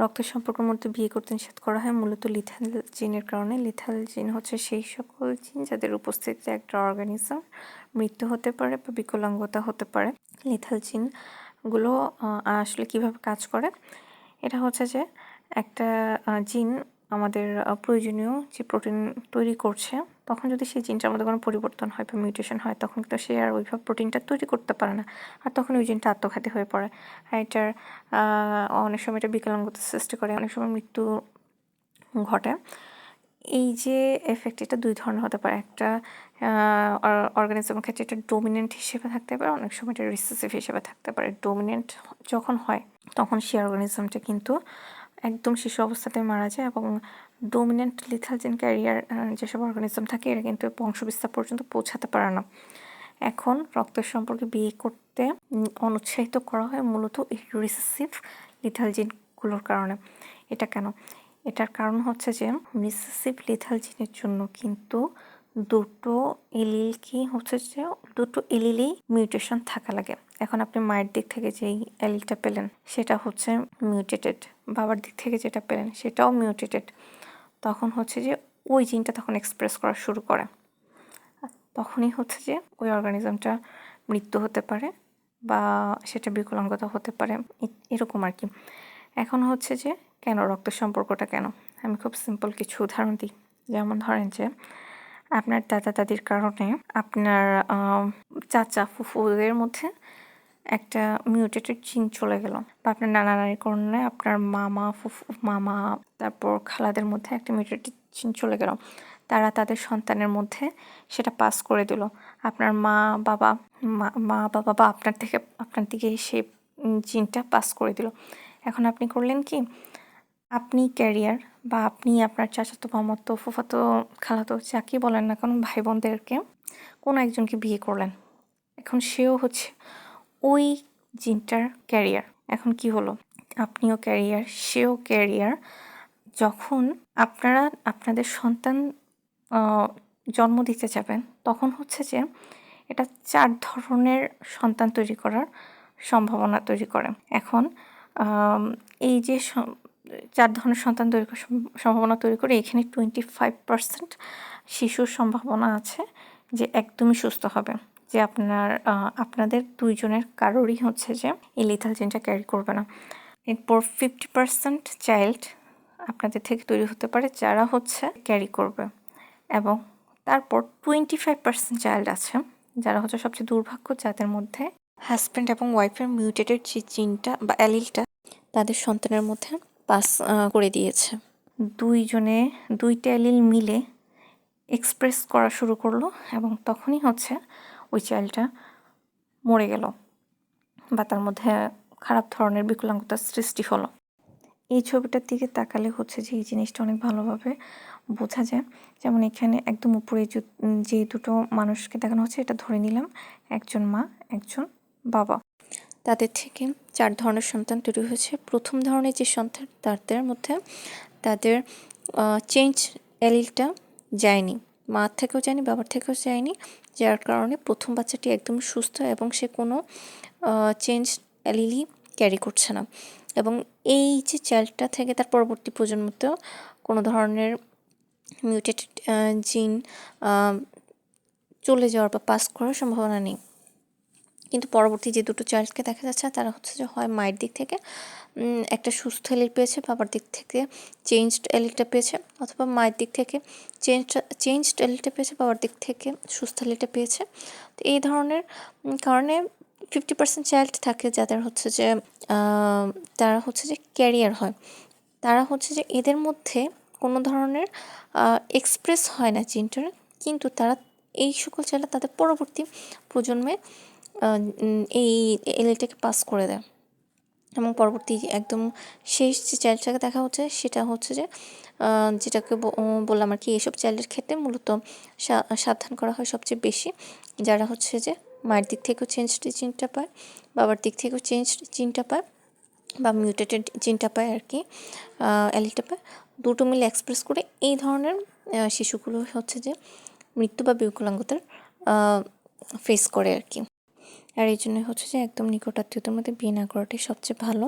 রক্তের সম্পর্কের মধ্যে বিয়ে করতে নিষেধ করা হয়, মূলত লিথাল জিনের কারণে। লিথাল জিন হচ্ছে সেই সকল জিন যাদের উপস্থিতিতে একটা অর্গানিজম মৃত্যু হতে পারে বা বিকলাঙ্গতা হতে পারে। লিথাল জিনগুলো আসলে কীভাবে কাজ করে? এটা হচ্ছে যে একটা জিন আমাদের প্রয়োজনীয় যে প্রোটিন তৈরি করছে, তখন যদি সেই জিনটার মধ্যে কোনো পরিবর্তন হয় বা মিউটেশন হয়, তখন কিন্তু সে আর ওইভাবে প্রোটিনটা তৈরি করতে পারে না। আর তখন ওই জিনটা আত্মঘাতী হয়ে পড়ে। আর এটার অনেক সময় এটা বিকলাঙ্গতার সৃষ্টি করে, অনেক সময় মৃত্যু ঘটে। এই যে এফেক্ট এটা দুই ধরনের হতে পারে। একটা অর্গানিজমের ক্ষেত্রে এটা ডোমিনেন্ট হিসেবে থাকতে পারে, অনেক সময় এটা রিসেসিভ হিসেবে থাকতে পারে। ডোমিনেন্ট যখন হয়, তখন সেই অর্গানিজমটা কিন্তু একদম শিশু অবস্থাতে মারা যায় এবং ডোমিনেন্ট লিথাল জেন ক্যারিয়ার যেসব অর্গানিজম থাকে, এরা কিন্তু বংশবিস্তার পর্যন্ত পৌঁছাতে পারে না। এখন রক্তের সম্পর্কে বিয়ে করতে অনুৎসাহিত করা হয় মূলত এই রিসেসিভ লিথাল জিনগুলোর কারণে। এটা কেন? এটার কারণ হচ্ছে যে রিসেসিভ লিথাল জিনের জন্য কিন্তু দুটো এলিল কি হচ্ছে যে দুটো এলিলেই মিউটেশন থাকা লাগে। এখন আপনি মায়ের দিক থেকে যেই এলিলটা পেলেন, সেটা হচ্ছে মিউটেটেড বাবার দিক থেকে যেটা পেলেন, সেটাও মিউটেটেড তখন হচ্ছে যে ওই জিনটা তখন এক্সপ্রেস করা শুরু করে। তখনই হচ্ছে যে ওই অর্গানিজমটা মৃত্যু হতে পারে বা সেটা বিকলাঙ্গতা হতে পারে। এরকম আর কি। এখন হচ্ছে যে কেন রক্ত সম্পর্কটা কেন? আমি খুব সিম্পল কিছু উদাহরণ দিই। যেমন ধরেন যে আপনার দাদা দাদির কারণে আপনার চাচা ফুফুদের মধ্যে একটা মিউটেটেড জিন চলে গেল। বা আপনার নানা নানির কারণে আপনার মামা ফুফু, মামা, তারপর খালাদের মধ্যে একটা মিউটেটেড জিন চলে গেল। তারা তাদের সন্তানের মধ্যে সেটা পাস করে দিল। আপনার মা, বাবা, মা- মা, বাবা, বা আপনার থেকে, আপনার দিকে সেই জিনটা পাস করে দিল। এখন আপনি করলেন কি? আপনি ক্যারিয়ার বা আপনি আপনার চাচাতো মামাতো ফুফাতো খালাতো যাকে বলেন না কোনো ভাই বোনদেরকে কোনো একজনকে বিয়ে করলেন। এখন সেও হচ্ছে ওই জিনটার ক্যারিয়ার। এখন কি হলো? আপনিও ক্যারিয়ার, সেও ক্যারিয়ার। যখন আপনারা আপনাদের সন্তান জন্ম দিতে যাবেন, তখন হচ্ছে যে এটা চার ধরনের সন্তান তৈরি করার সম্ভাবনা তৈরি করে। এখন এই যে চার ধরনের সন্তান তৈরি সম্ভাবনা তৈরি করে, এখানে টোয়েন্টি ফাইভ পার্সেন্ট শিশুর সম্ভাবনা আছে যে একদমই সুস্থ হবে। যে আপনার আপনাদের দুইজনের কারোরই হচ্ছে যে এই লিথাল জিনটা ক্যারি করবে না। এরপর ফিফটি পার্সেন্ট চাইল্ড আপনাদের থেকে তৈরি হতে পারে যারা হচ্ছে ক্যারি করবে। এবং তারপর টোয়েন্টি ফাইভ পার্সেন্ট চাইল্ড আছে যারা হচ্ছে সবচেয়ে দুর্ভাগ্য, যাদের মধ্যে হাজব্যান্ড এবং ওয়াইফের মিউটেটেড যে জিনটা বা অ্যালিলটা তাদের সন্তানের মধ্যে পাস করে দিয়েছে। দুইজনে, দুইটা অ্যালিল মিলে এক্সপ্রেস করা শুরু করল এবং তখনই হচ্ছে ওই চাইল্ডটা মরে গেল বা তার মধ্যে খারাপ ধরনের বিকলাঙ্গতার সৃষ্টি হলো। এই ছবিটার দিকে তাকালে হচ্ছে যে এই জিনিসটা অনেক ভালোভাবে বোঝা যায়। যেমন এখানে একদম উপরে যে দুটো মানুষকে দেখানো হচ্ছে, এটা ধরে নিলাম, একজন মা, একজন বাবা। তাদের থেকে চার ধরনের সন্তান তৈরি হয়েছে। প্রথম ধরনের যে সন্তান, তাদের মধ্যে তাদের চেঞ্জ অ্যালিলটা যায়নি, মার থেকেও যায়নি, বাবার থেকেও যায়নি, যার কারণে প্রথম বাচ্চাটি একদম সুস্থ এবং সে কোনো চেঞ্জ অ্যালিলি ক্যারি করছে না। এবং এই যে চাইল্ডটা থেকে তার পরবর্তী প্রজন্মতেও কোনো ধরনের মিউটেটেড জিন চলে যাওয়ার বা পাস করার সম্ভাবনা নেই। কিন্তু পরবর্তী যে দুটো চাইল্ডকে দেখা যাচ্ছে তারা হচ্ছে যে হয় মায়ের দিক থেকে একটা সুস্থ এলিট পেয়েছে, বাবার দিক থেকে চেঞ্জড এলিটটা পেয়েছে, অথবা মায়ের দিক থেকে চেঞ্জ চেঞ্জড এলিটটা পেয়েছে, বাবার দিক থেকে সুস্থ এলিটটা পেয়েছে। তো এই ধরনের কারণে ফিফটি পার্সেন্ট চাইল্ড থাকে যাদের হচ্ছে যে তারা হচ্ছে যে ক্যারিয়ার হয়। তারা হচ্ছে যে এদের মধ্যে কোনো ধরনের এক্সপ্রেস হয় না জিনটার কিন্তু তারা এই সকল চাইলে তাদের পরবর্তী প্রজন্মে এই এলএলটাকে পাস করে দেয়। এবং পরবর্তী একদম শেষ যে চাইল্ডটাকে দেখা হচ্ছে, সেটা হচ্ছে যে যেটাকে বললাম আর কি এইসব চাইল্ডের ক্ষেত্রে মূলত সাবধান করা হয় সবচেয়ে বেশি। যারা হচ্ছে যে মায়ের দিক থেকেও চেঞ্জ চিনটা পায়, বাবার দিক থেকেও চেঞ্জ চিনটা পায়, বা মিউটেটেড জিনটা পায় আর কি অ্যালিটা পায়, দুটো মিলে এক্সপ্রেস করে এই ধরনের শিশুগুলো হচ্ছে যে মৃত্যু বা বিকলাঙ্গতার ফেস করে আর কি। আর এই জন্য হচ্ছে যে একদম নিকটাত্মীয়দের মধ্যে বিয়ে না করাটাই সবচেয়ে ভালো।